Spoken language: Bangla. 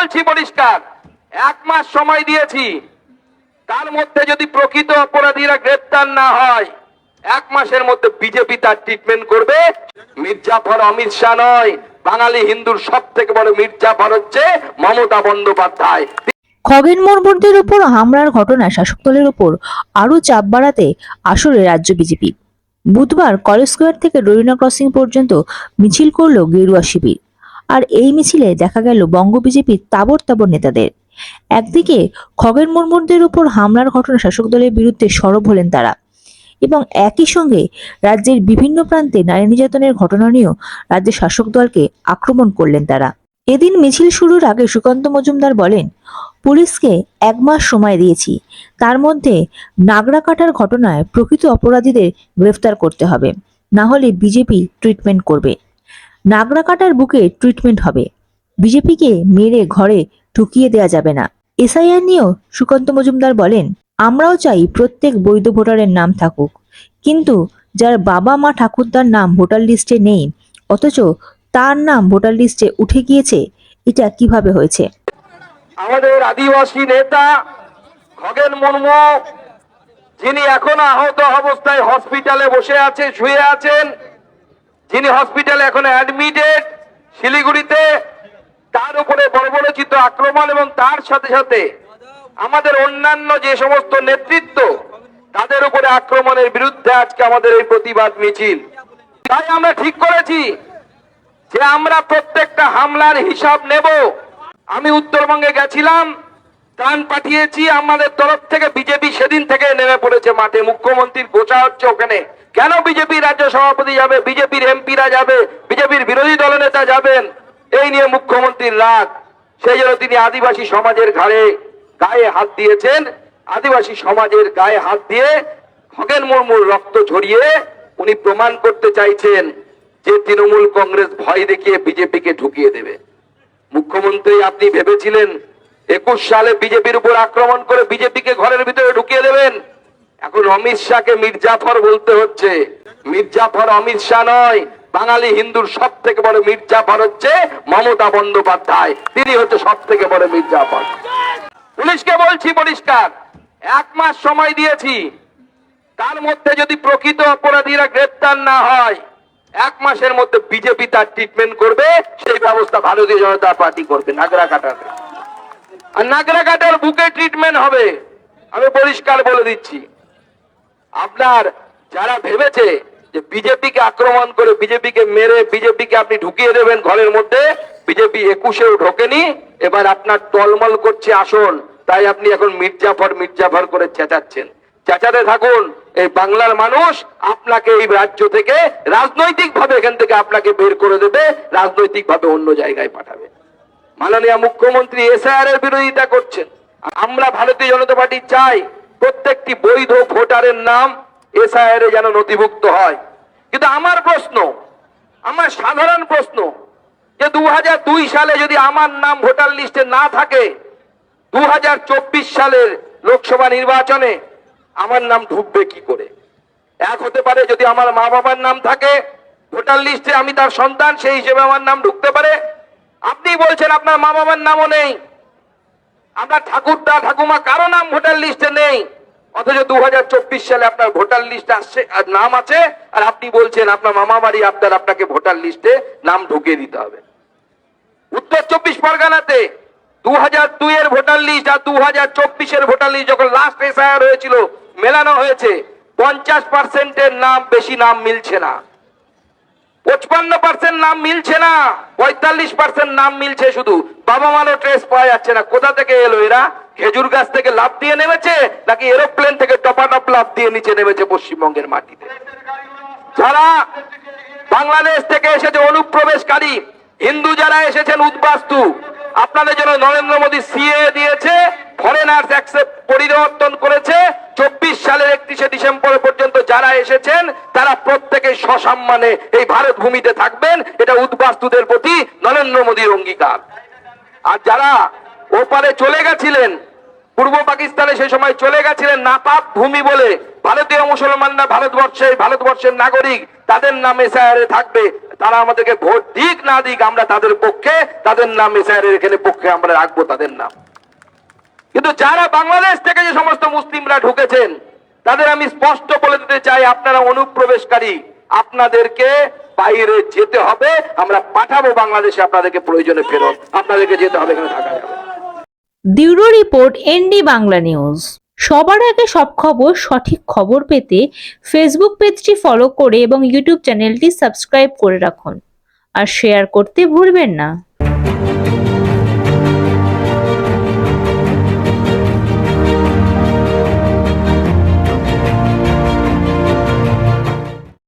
বলছি পরিষ্কার, এক মাস সময় দিয়েছি। তার মধ্যে যদি প্রকৃত অপরাধীরা গ্রেপ্তার না হয়, এক মাসের মধ্যে বিজেপি তার ট্রিটমেন্ট করবে। মির্জাফর অমিত শাহ নয়, বাঙালি হিন্দুর সব থেকে বড় মির্জাফর হচ্ছে মমতা বন্দ্যোপাধ্যায়। খগেন মুর্মুদের উপর হামলার ঘটনায় শাসক দলের উপর আরও চাপ বাড়াতে আসরে রাজ্য বিজেপি। বুধবার কলেজ স্কোয়ার থেকে রবিনা ক্রসিং পর্যন্ত মিছিল করল গেরুয়া শিবির। আর এই মিছিলে দেখা গেল বঙ্গ বিজেপির তাবর তাবর নেতাদের। একদিকে খগেন মুর্মুদের উপর হামলার ঘটনা শাসক দলের বিরুদ্ধে সরব হলেন তারা এবং একই সঙ্গে রাজ্যের বিভিন্ন প্রান্তে নারী নির্যাতনের ঘটনা নিয়েও রাজ্যের শাসক দলকে আক্রমণ করলেন তারা। এদিন মিছিল শুরুর আগে সুকান্ত মজুমদার বলেন, পুলিশকে এক মাস সময় দিয়েছি। তার মধ্যে নাগরা কাটার ঘটনায় প্রকৃত অপরাধীদের গ্রেফতার করতে হবে। না হলে বিজেপি ট্রিটমেন্ট করবে। নাগরা কাটার বুকে ট্রিটমেন্ট হবে। বিজেপিকে মেরে ঘরে ঢুকিয়ে দেওয়া যাবে না। এসআইআর নিয়েও সুকান্ত মজুমদার বলেন, আমরাও চাই প্রত্যেক বৈধ ভোটারের নাম থাকুক। কিন্তু যার বাবা মা ঠাকুরদার নাম ভোটার লিস্টে নেই, অথচ তার নাম ভোটার লিস্টে উঠে গিয়েছে, এটা কীভাবে হয়েছে? আমাদের আদিবাসী নেতা খগেন মুর্মু, যিনি এখনও আহত অবস্থায় হসপিটালে বসে আছে, শুয়ে আছেন যিনি হসপিটালে এখন অ্যাডমিটেড শিলিগুড়িতে, তার উপরে বর্বরচিত আক্রমণ এবং তার সাথে সাথে আমাদের অন্যান্য যে সমস্ত নেতৃত্ব, তাদের উপরে আক্রমণের বিরুদ্ধে আজকে আমাদের এই প্রতিবাদ মিছিল। তাই আমরা ঠিক করেছি যে আমরা প্রত্যেকটা হামলার হিসাব নেব। আমি উত্তরবঙ্গে গেছিলাম ত্রাণ পাঠিয়েছি আমাদের তরফ থেকে, বিজেপি সেদিন থেকে নেমে পড়েছে মাঠে। মুখ্যমন্ত্রীর গোচা হচ্ছে ওখানে। কেন বিজেপি রাজ্য সভাপতি যাবে? বিজেপির এমপিরা যাবে? বিজেপির বিরোধী দলনেতা যাবেন? এই নিয়ে মুখ্যমন্ত্রীর রাগ। সেই জন্য তিনি আদিবাসী সমাজের ঘাড়ে, গায়ে হাত দিয়েছেন। আদিবাসী সমাজের গায়ে হাত দিয়ে খগেন মুর্মুর রক্ত ঝরিয়ে উনি প্রমাণ করতে চাইছেন যে তৃণমূল কংগ্রেস ভয় দেখিয়ে বিজেপিকে ঢুকিয়ে দেবে। মুখ্যমন্ত্রী, আপনি ভেবেছিলেন একুশ সালে বিজেপির উপর আক্রমণ করে বিজেপিকে ঘরের ভিতরে ঢুকিয়ে দেবেন। এখন অমিত শাহকে মির্জাফর বলতে হচ্ছে। মির্জাফর অমিত শাহ নয়, বাঙালি হিন্দুর সব থেকে বড় মির্জাফর হচ্ছে মমতা বন্দ্যোপাধ্যায়। তিনি হচ্ছে সব থেকে বড় মির্জাফর। পুলিশকে বলছি পরিষ্কার, এক মাস সময় দিয়েছি। তার মধ্যে যদি প্রকৃত অপরাধীরা গ্রেপ্তার না হয়, এক মাসের মধ্যে বিজেপি তার ট্রিটমেন্ট করবে, সেই ব্যবস্থা ভারতীয় জনতা পার্টি করবে, নাগরা কাটাতে আর নাগরাঘাটের বুকে ট্রিটমেন্ট হবে। আমি পরিষ্কার বলে দিচ্ছি। আপনার যারা ভেবেছে যে বিজেপিকে আক্রমণ করে বিজেপিকে মেরে বিজেপিকে আপনি ঢুকিয়ে দেবেন ঘরের মধ্যে, বিজেপি একুশেও ঢোকেনি। এবার আপনার টলমল করছে আসন তাই আপনি এখন মির্জাফর মির্জাফর করে চেঁচাচ্ছেন। চেঁচাতে থাকুন, এই বাংলার মানুষ আপনাকে এই রাজ্য থেকে রাজনৈতিক ভাবে এখান থেকে আপনাকে বের করে দেবে রাজনৈতিক ভাবে অন্য জায়গায় পাঠাবে। মাননীয় মুখ্যমন্ত্রী এসআইআর এর বিরোধিতা করছেন। আমরা ভারতীয় জনতা পার্টি চাই প্রত্যেকটি বৈধ ভোটারের নাম এসআইআর যেন নথিভুক্ত হয়। কিন্তু আমার প্রশ্ন, আমার সাধারণ প্রশ্ন যে দু দুই সালে যদি আমার নাম ভোটার লিস্টে না থাকে দু হাজার চব্বিশ সালের লোকসভা নির্বাচনে আমার নাম ঢুকবে কি করে? এক হতে পারে যদি আমার মা বাবার নাম থাকে, ভোটার লিস্টে আমি তার সন্তান, সেই হিসেবে আমার নাম ঢুকতে পারে। আপনি বলছেন আপনার মা বাবার নামও নেই। আপনার ঠাকুরদা, ঠাকুমা কারও নাম ভোটার লিস্টে নেই। অথচ দু হাজার চব্বিশ সালে আপনার ভোটার লিস্ট আসছে নাম আছে, আর আপনি বলছেন আপনার মামা বাড়ি আপনার আপনাকে ভোটার লিস্টে নাম ঢুকিয়ে দিতে হবে। উত্তর চব্বিশ পরগনাতে দু হাজার দুই এর ভোটার লিস্ট আর দু হাজার চব্বিশের ভোটার লিস্ট যখন লাস্ট এসআইআর হয়েছিল, মেলানো হয়েছে, পঞ্চাশ পার্সেন্টের নাম, বেশি নাম মিলছে না। পঁচপান্ন পার্সেন্ট নাম মিলছে না, পঁয়তাল্লিশ পার্সেন্ট নাম মিলছে শুধু। বাবা মারও ট্রেস পাওয়া যাচ্ছে না। কোথা থেকে এলো এরা? খেজুর গাছ থেকে লাভ দিয়ে নেমেছে, নাকি এরোপ্লেন থেকে টপাটপ লাভ দিয়ে নিচে নেমেছে পশ্চিমবঙ্গের মাটিতে? যারা বাংলাদেশ থেকে এসেছে অনুপ্রবেশকারী, হিন্দু যারা এসেছেন উদ্বাস্তু, আপনাদের জন্য নরেন্দ্র মোদী সিএ দিয়েছে ফরেনার্স অ্যাকসেপ্ট পরিবর্তন করেছে, চব্বিশ সালের একত্রিশে ডিসেম্বর পর্যন্ত যারা এসেছেন, তারা প্রত্যেকে সসম্মানে এই ভারত ভূমিতে থাকবেন। এটা উদ্বাস্তুদের প্রতি নরেন্দ্র মোদীর অঙ্গীকার। আর যারা ওপারে চলে গেছিলেন, পূর্ব পাকিস্তানে সেই সময় চলে গেছিলেন নাপাক ভূমি বলে, ভারতীয় মুসলমানরা ভারতবর্ষে ভারতবর্ষের নাগরিক, তাদের নাম এসআইআরে থাকবে। তারা আমাদেরকে ভোট দিক না দিক, আমরা তাদের পক্ষে, তাদের নাম এসআইয়ের এখানে পক্ষে আমরা রাখব তাদের নাম। কিন্তু যারা বাংলাদেশ থেকে যে সমস্ত মুসলিমরা ঢুকেছেন তাদের আমি স্পষ্ট বলে দিতে চাই, আপনারা অনুপ্রবেশকারী। আপনাদেরকে বাইরে যেতে হবে, আমরা পাঠাবো বাংলাদেশে, আপনাদেরকে প্রয়োজনে ফেরত। আপনাদেরকে যেতে হবে, এখানে থাকা যাবে। Bureau report, ND Bangla news. সবার আগে সব খবর, সঠিক খবর পেতে ফেসবুক পেজটি ফলো করে এবং ইউটিউব চ্যানেলটি সাবস্ক্রাইব করে রাখুন। আর শেয়ার করতে ভুলবেন না।